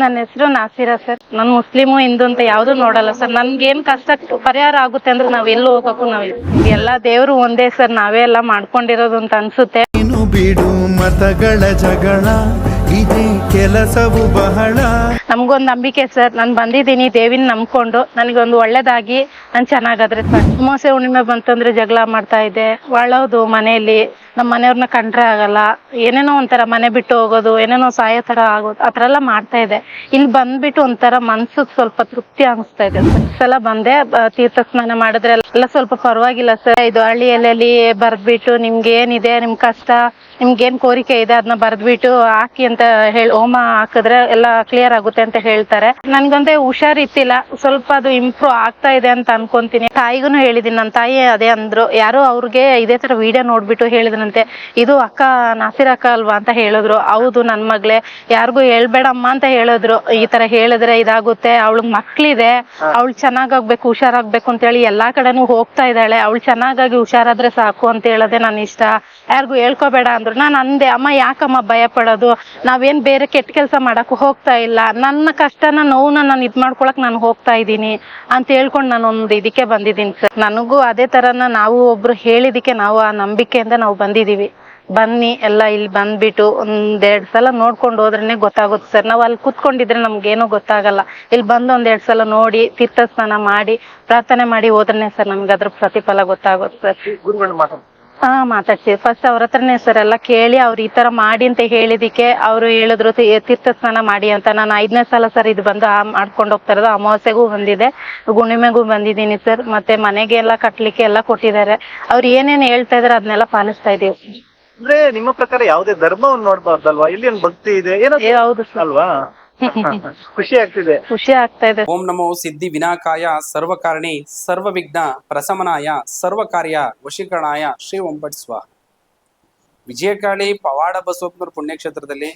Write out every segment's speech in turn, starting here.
ನನ್ನ ಹೆಸರು ನಾಸಿರಾ ಸರ್. ನಾನು ಮುಸ್ಲಿಮು ಹಿಂದೂ ಅಂತ ಯಾವ್ದು ನೋಡಲ್ಲ ಸರ್. ನನ್ಗೇನ್ ಕಷ್ಟ ಪರಿಹಾರ ಆಗುತ್ತೆ ಅಂದ್ರೆ ನಾವ್ ಎಲ್ಲೂ ಹೋಗಕ್ಕೂ ನಾವ್ ಎಲ್ಲಾ ದೇವ್ರು ಒಂದೇ ಸರ್. ನಾವೇ ಎಲ್ಲ ಮಾಡ್ಕೊಂಡಿರೋದು ಅಂತ ಅನ್ಸುತ್ತೆ. ನೀನು ಬಿಡು ಮತಗಳ ಜಗಳ ಇದೇ ಕೆಲಸವು ಬಹಳ. ನಮ್ಗೊಂದ್ ನಂಬಿಕೆ ಸರ್. ನಾನು ಬಂದಿದ್ದೀನಿ ದೇವಿನ ನಂಬ್ಕೊಂಡು. ನನಗೊಂದು ಒಳ್ಳೇದಾಗಿ ನಾನು ಚೆನ್ನಾಗಾದ್ರೆ ಅಮಾವಾಸ್ಯೆ ಹುಣ್ಣಿಮೆ ಬಂತಂದ್ರೆ ಜಗಳ ಮಾಡ್ತಾ ಇದ್ದೆ. ಒಳ್ಳೋದು ಮನೆಯಲ್ಲಿ. ನಮ್ಮ ಮನೆಯವ್ರನ್ನ ಕಂಡ್ರೆ ಆಗಲ್ಲ. ಏನೇನೋ ಒಂಥರ ಮನೆ ಬಿಟ್ಟು ಹೋಗೋದು, ಏನೇನೋ ಸಾಯೋ ತರ ಆಗೋದು, ಆ ಥರ ಎಲ್ಲ ಮಾಡ್ತಾ ಇದೆ ಇಲ್ಲಿ ಬಂದ್ಬಿಟ್ಟು ಒಂಥರ ಮನ್ಸಿಗೆ ಸ್ವಲ್ಪ ತೃಪ್ತಿ ಅನಿಸ್ತಾ ಇದೆ. ಸಲ ಬಂದೆ ತೀರ್ಥ ಸ್ನಾನ ಮಾಡಿದ್ರೆ ಎಲ್ಲ ಸ್ವಲ್ಪ ಪರವಾಗಿಲ್ಲ ಸರ್. ಇದು ಹಳ್ಳಿಯಲ್ಲಿ ಬರ್ದ್ಬಿಟ್ಟು ನಿಮ್ಗೆ ಏನಿದೆ ನಿಮ್ ಕಷ್ಟ ನಿಮ್ಗೆ ಏನ್ ಕೋರಿಕೆ ಇದೆ ಅದನ್ನ ಬರ್ದ್ಬಿಟ್ಟು ಹಾಕಿ ಅಂತ ಹೇಳಿ, ಹೋಮ ಹಾಕಿದ್ರೆ ಎಲ್ಲ ಕ್ಲಿಯರ್ ಆಗುತ್ತೆ ಅಂತ ಹೇಳ್ತಾರೆ. ನನ್ಗಂದ್ರೆ ಹುಷಾರಿತ್ತಿಲ್ಲ ಸ್ವಲ್ಪ ಅದು ಇಂಪ್ರೂವ್ ಆಗ್ತಾ ಇದೆ ಅಂತ ಅನ್ಕೊಂತೀನಿ. ತಾಯಿಗೂ ಹೇಳಿದೀನಿ ನನ್ನ ತಾಯಿ ಅದೇ ಅಂದ್ರು. ಯಾರೋ ಅವ್ರಿಗೆ ಇದೇ ತರ ವಿಡಿಯೋ ನೋಡ್ಬಿಟ್ಟು ಹೇಳಿದ್ರಂತೆ. ಇದು ಅಕ್ಕ ನಾಸಿರ ಅಕ್ಕ ಅಲ್ವಾ ಅಂತ ಹೇಳಿದ್ರು. ಹೌದು ನನ್ ಮಗ್ಳೆ. ಯಾರಿಗೂ ಹೇಳ್ಬೇಡಮ್ಮ ಅಂತ ಹೇಳಿದ್ರು. ಈ ತರ ಹೇಳಿದ್ರೆ ಇದಾಗುತ್ತೆ. ಅವಳಗ್ ಮಕ್ಳಿದೆ. ಅವಳು ಚೆನ್ನಾಗಾಗ್ಬೇಕು ಹುಷಾರಾಗ್ಬೇಕು ಅಂತ ಹೇಳಿ ಎಲ್ಲಾ ಕಡೆನೂ ಹೋಗ್ತಾ ಇದ್ದಾಳೆ. ಅವಳು ಚೆನ್ನಾಗಾಗಿ ಹುಷಾರಾದ್ರೆ ಸಾಕು ಅಂತ ಹೇಳೋದೆ ನನ್ನ ಇಷ್ಟ. ಯಾರಿಗೂ ಹೇಳ್ಕೋಬೇಡ ಅಂದ್ರು. ನಾನು ಅಂದೆ ಅಮ್ಮ ಯಾಕಮ್ಮ ಭಯ ಪಡೋದು ನಾವೇನ್ ಬೇರೆ ಕೆಟ್ಟ ಕೆಲಸ ಮಾಡಕ್ ಹೋಗ್ತಾ ಇಲ್ಲ. ನನ್ನ ಕಷ್ಟನ ನೋವನ್ನ ನಾನು ಇದ್ ಮಾಡ್ಕೊಳಕ್ ನಾನು ಹೋಗ್ತಾ ಇದ್ದೀನಿ. ಅಂತ ಹೇಳ್ಕೊಂಡು ನಾನು ಒಂದು ಇದಕ್ಕೆ ಬಂದಿದ್ದೀನಿ ಸರ್. ನನಗೂ ಅದೇ ತರನ ನಾವು ಒಬ್ರು ಹೇಳಿದಕ್ಕೆ ನಾವು ಆ ನಂಬಿಕೆಯಿಂದ ನಾವು ಬಂದಿದೀವಿ ಬನ್ನಿ, ಎಲ್ಲ ಇಲ್ಲಿ ಬಂದ್ಬಿಟ್ಟು ಒಂದೆರಡು ಸಲ ನೋಡ್ಕೊಂಡು ಹೋದ್ರೇನೆ ಗೊತ್ತಾಗುತ್ತೆ ಸರ್. ನಾವು ಅಲ್ಲಿ ಕುತ್ಕೊಂಡಿದ್ರೆ ಏನೋ ಗೊತ್ತಾಗಲ್ಲ. ಇಲ್ಲಿ ಬಂದು ಒಂದೆರಡು ಸಲ ನೋಡಿ ತೀರ್ಥ ಸ್ನಾನ ಮಾಡಿ, ಪ್ರಾರ್ಥನೆ ಮಾಡಿ ಹೋದ್ರೇನೆ ಸರ್ ನಮ್ಗೆ ಅದ್ರ ಪ್ರತಿಫಲ ಗೊತ್ತಾಗುತ್ತೆ ಸರ್. ಹಾ ಮಾತಾಡ್ತೀವಿ. ಫಸ್ಟ್ ಅವ್ರ ಹತ್ರನೇ ಸರ್ ಎಲ್ಲ ಕೇಳಿ ಅವ್ರು ಈ ತರ ಮಾಡಿ ಅಂತ ಹೇಳಿದಕ್ಕೆ ಅವ್ರು ಹೇಳಿದ್ರು ತಿ- ತೀರ್ಥ ಸ್ನಾನ ಮಾಡಿ ಅಂತ. ನಾನು ಐದನೇ ಸಲ ಸರ್ ಇದು ಬಂದು ಆ ಮಾಡ್ಕೊಂಡು ಹೋಗ್ತಾ ಇರೋದು. ಅಮಾವಾಸ್ಯೆಗೂ ಬಂದಿದೆ. ಗುಣಿಮೆಗೂ ಬಂದಿದ್ದೀನಿ ಸರ್ ಮತ್ತೆ ಮನೆಗೆ ಎಲ್ಲ ಕಟ್ಲಿಕ್ಕೆ ಎಲ್ಲ ಕೊಟ್ಟಿದ್ದಾರೆ. ಅವ್ರು ಏನೇನ್ ಹೇಳ್ತಾ ಇದಾರೆ ಅದನ್ನೆಲ್ಲ ಪಾಲಿಸ್ತಾ ಇದೀವಿ ಅಂದ್ರೆ ನಿಮ್ಮ ಪ್ರಕಾರ ಯಾವುದೇ ಧರ್ಮವನ್ನು ನೋಡ್ಬಾರ್ದಲ್ವಾ? ಇಲ್ಲಿ ಒಂದು ಭಕ್ತಿ ಇದೆ. ಏನೋ ಏ, ಹೌದು ಸರ್ ಅಲ್ವಾ? ಖುಷಿ ಆಗ್ತಿದೆ ಖುಷಿ ಆಗ್ತಾ ಇದೆ. ಓಂ ನಮೋ ಸಿದ್ಧಿ ವಿನಾಕಾಯ ಸರ್ವಕಾರಣಿ ಸರ್ವವಿಘ್ನ ಪ್ರಸಮನಾಯ ಸರ್ವಕಾರ್ಯ ವಶೀಕರಣಾಯ ಶ್ರೀ ಒಂಬಟ್ ಸ್ವ. ವಿಜಯಕಾಳಿ ಪವಾಡ ಬಸವಪ್ಪನವ್ರ ಪುಣ್ಯಕ್ಷೇತ್ರದಲ್ಲಿ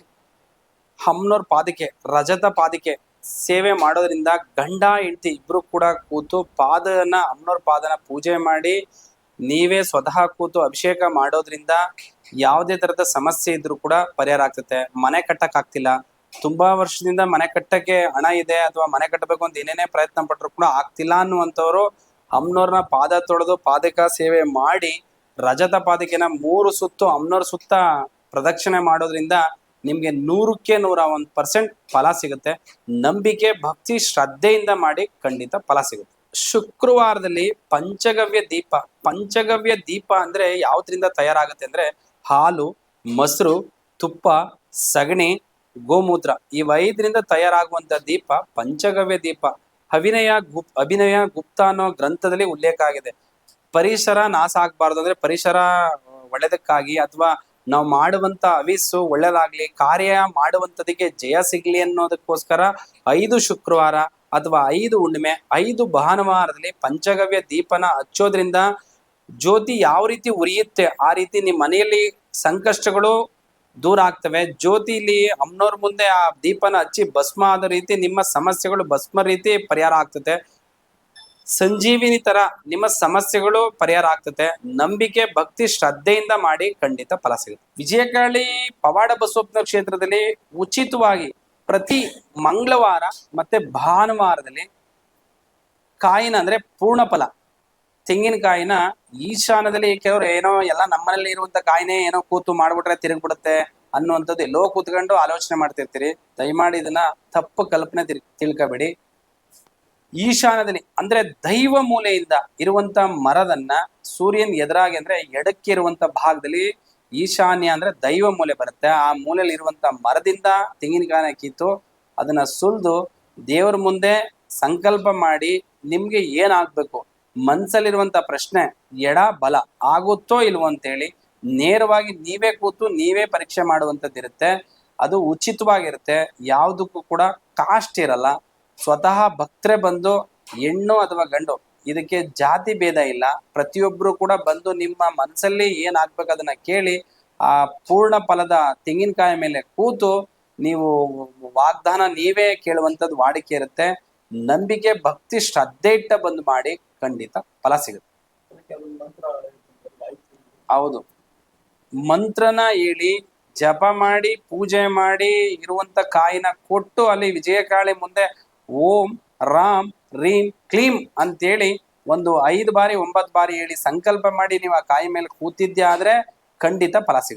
ಹಮ್ನೋರ್ ಪಾದಿಕೆ ರಜತ ಪಾದಿಕೆ ಸೇವೆ ಮಾಡೋದ್ರಿಂದ ಗಂಡ ಹೆಂಡತಿ ಇಬ್ರು ಕೂಡ ಕೂತು ಪಾದನ ಅಮ್ನೋರ್ ಪಾದನ ಪೂಜೆ ಮಾಡಿ ನೀವೇ ಸ್ವತಃ ಕೂತು ಅಭಿಷೇಕ ಮಾಡೋದ್ರಿಂದ ಯಾವುದೇ ತರದ ಸಮಸ್ಯೆ ಇದ್ರೂ ಕೂಡ ಪರಿಹಾರ ಆಗ್ತತೆ ಮನೆ ಕಟ್ಟಕ್ ಆಗ್ತಿಲ್ಲ ತುಂಬಾ ವರ್ಷದಿಂದ ಮನೆ ಕಟ್ಟಕ್ಕೆ ಹಣ ಇದೆ ಅಥವಾ ಮನೆ ಕಟ್ಟಬೇಕು ಅಂತ ಏನೇನೇ ಪ್ರಯತ್ನ ಪಟ್ರು ಕೂಡ ಆಗ್ತಿಲ್ಲ ಅನ್ನುವಂಥವ್ರು ಅಮ್ನೋರ್ನ ಪಾದ ತೊಳೆದು ಪಾದಕ ಸೇವೆ ಮಾಡಿ ರಜತ ಪಾದಕಿನ ಮೂರು ಸುತ್ತು ಅಮ್ನೋರ್ ಸುತ್ತ ಪ್ರದಕ್ಷಿಣೆ ಮಾಡೋದ್ರಿಂದ ನಿಮ್ಗೆ ನೂರಕ್ಕೆ ನೂರ ಒಂದ್ ಪರ್ಸೆಂಟ್ ಫಲ ಸಿಗುತ್ತೆ. ನಂಬಿಕೆ, ಭಕ್ತಿ, ಶ್ರದ್ಧೆಯಿಂದ ಮಾಡಿ ಖಂಡಿತ ಫಲ ಸಿಗುತ್ತೆ. ಶುಕ್ರವಾರದಲ್ಲಿ ಪಂಚಗವ್ಯ ದೀಪ. ಪಂಚಗವ್ಯ ದೀಪ ಅಂದ್ರೆ ಯಾವ್ದ್ರಿಂದ ತಯಾರಾಗುತ್ತೆ ಅಂದ್ರೆ ಹಾಲು, ಮೊಸರು, ತುಪ್ಪ, ಸಗಣಿ ಗೋಮೂತ್ರ. ಇವೈದರಿಂದ ತಯಾರಾಗುವಂತ ದೀಪ ಪಂಚಗವ್ಯ ದೀಪ. ಅಭಿನಯ ಗುಪ್, ಅಭಿನಯ ಗುಪ್ತ ಅನ್ನೋ ಗ್ರಂಥದಲ್ಲಿ ಉಲ್ಲೇಖ ಆಗಿದೆ. ಪರಿಸರ ನಾಶ ಆಗ್ಬಾರ್ದು ಅಂದ್ರೆ ಪರಿಸರ ಒಳ್ಳೇದಕ್ಕಾಗಿ ಅಥವಾ ನಾವು ಮಾಡುವಂತ ಅವಿಸ್ಸು ಒಳ್ಳೇದಾಗ್ಲಿ, ಕಾರ್ಯ ಮಾಡುವಂತದಕ್ಕೆ ಜಯ ಸಿಗ್ಲಿ ಅನ್ನೋದಕ್ಕೋಸ್ಕರ ಐದು ಶುಕ್ರವಾರ ಅಥವಾ ಐದು ಹುಣ್ಣಿಮೆ, ಐದು ಭಾನುವಾರದಲ್ಲಿ ಪಂಚಗವ್ಯ ದೀಪನ ಹಚ್ಚೋದ್ರಿಂದ ಜ್ಯೋತಿ ಯಾವ ರೀತಿ ಉರಿಯುತ್ತೆ, ಆ ರೀತಿ ನಿಮ್ಮ ಮನೆಯಲ್ಲಿ ಸಂಕಷ್ಟಗಳು ದೂರ ಆಗ್ತವೆ. ಜ್ಯೋತಿಲಿ ಅಮ್ನೋರ್ ಮುಂದೆ ಆ ದೀಪನ ಹಚ್ಚಿ ಭಸ್ಮ ಆದ ರೀತಿ ನಿಮ್ಮ ಸಮಸ್ಯೆಗಳು ಭಸ್ಮ ರೀತಿ ಪರಿಹಾರ ಆಗ್ತದೆ. ಸಂಜೀವಿನಿ ತರ ನಿಮ್ಮ ಸಮಸ್ಯೆಗಳು ಪರಿಹಾರ ಆಗ್ತದೆ. ನಂಬಿಕೆ, ಭಕ್ತಿ, ಶ್ರದ್ಧೆಯಿಂದ ಮಾಡಿ ಖಂಡಿತ ಫಲ ಸಿಗುತ್ತೆ. ವಿಜಯಕಾಳಿ ಪವಾಡ ಬಸವಪ್ಪನ ಕ್ಷೇತ್ರದಲ್ಲಿ ಉಚಿತವಾಗಿ ಪ್ರತಿ ಮಂಗಳವಾರ ಮತ್ತೆ ಭಾನುವಾರದಲ್ಲಿ ಕಾಯಿನ ಅಂದ್ರೆ ಪೂರ್ಣ ಫಲ. ತೆಂಗಿನಕಾಯಿನ ಈಶಾನದಲ್ಲಿ ಕೆಲವರು ಏನೋ ಎಲ್ಲ ನಮ್ಮನೇಲಿ ಇರುವಂತ ಕಾಯಿನೇ ಏನೋ ಕೂತು ಮಾಡ್ಬಿಟ್ರೆ ತಿರುಗ್ಬಿಡುತ್ತೆ ಅನ್ನುವಂಥದ್ದು ಎಲ್ಲೋ ಕೂತ್ಕೊಂಡು ಆಲೋಚನೆ ಮಾಡ್ತಿರ್ತೀರಿ. ದಯಮಾಡಿ ಇದನ್ನ ತಪ್ಪು ಕಲ್ಪನೆ ತಿಳ್ಕಬೇಡಿ. ಈಶಾನದಲ್ಲಿ ಅಂದ್ರೆ ದೈವ ಮೂಲೆಯಿಂದ ಇರುವಂತ ಮರದನ್ನ ಸೂರ್ಯನ್ ಎದುರಾಗಿ ಅಂದ್ರೆ ಎಡಕ್ಕೆ ಇರುವಂತ ಭಾಗದಲ್ಲಿ ಈಶಾನ್ಯ ಅಂದ್ರೆ ದೈವ ಮೂಲೆ ಬರುತ್ತೆ. ಆ ಮೂಲೆಯಲ್ಲಿ ಇರುವಂತ ಮರದಿಂದ ತೆಂಗಿನಕಾಯಿನ ಕಿತ್ತು ಅದನ್ನ ಸುಲ್ದು ದೇವರ ಮುಂದೆ ಸಂಕಲ್ಪ ಮಾಡಿ ನಿಮ್ಗೆ ಏನಾಗ್ಬೇಕು ಮನ್ಸಲ್ಲಿರುವಂತ ಪ್ರಶ್ನೆ, ಎಡ ಬಲ ಆಗುತ್ತೋ ಇಲ್ವೋ ಅಂತೇಳಿ ನೇರವಾಗಿ ನೀವೇ ಕೂತು ನೀವೇ ಪರೀಕ್ಷೆ ಮಾಡುವಂತದ್ದಿರುತ್ತೆ ಅದು ಉಚಿತವಾಗಿರುತ್ತೆ. ಯಾವುದಕ್ಕೂ ಕೂಡ ಕಾಸ್ಟ್ ಇರಲ್ಲ. ಸ್ವತಃ ಭಕ್ತರೇ ಬಂದು ಹೆಣ್ಣು ಅಥವಾ ಗಂಡು, ಇದಕ್ಕೆ ಜಾತಿ ಭೇದ ಇಲ್ಲ. ಪ್ರತಿಯೊಬ್ರು ಕೂಡ ಬಂದು ನಿಮ್ಮ ಮನಸ್ಸಲ್ಲಿ ಏನ್ ಆಗ್ಬೇಕು ಅದನ್ನ ಕೇಳಿ, ಆ ಪೂರ್ಣ ಫಲದ ತೆಂಗಿನಕಾಯಿ ಮೇಲೆ ಕೂತು ನೀವು ವಾಗ್ದಾನ ನೀವೇ ಕೇಳುವಂತದ್ದು ವಾಡಿಕೆ ಇರುತ್ತೆ. ನಂಬಿಕೆ, ಭಕ್ತಿ, ಶ್ರದ್ಧೆ ಇಟ್ಟ ಬಂದು ಮಾಡಿ ಖಂಡಿತ ಫಲ ಸಿಗುತ್ತೆ. ಹೌದು. ಮಂತ್ರನ ಹೇಳಿ, ಜಪ ಮಾಡಿ, ಪೂಜೆ ಮಾಡಿ ಇರುವಂತ ಕಾಯಿನ ಕೊಟ್ಟು ಅಲ್ಲಿ ವಿಜಯಕಾಳಿ ಮುಂದೆ ಓಂ, ರಾಮ್, ರೀಂ, ಕ್ಲೀಂ ಅಂತೇಳಿ ಒಂದು ಐದು ಬಾರಿ, ಒಂಬತ್ತು ಬಾರಿ ಹೇಳಿ ಸಂಕಲ್ಪ ಮಾಡಿ ನೀವು ಆ ಕಾಯಿ ಮೇಲೆ ಕೂತಿದ್ದೆ ಆದ್ರೆ ಖಂಡಿತ ಫಲ ಸಿಗುತ್ತೆ.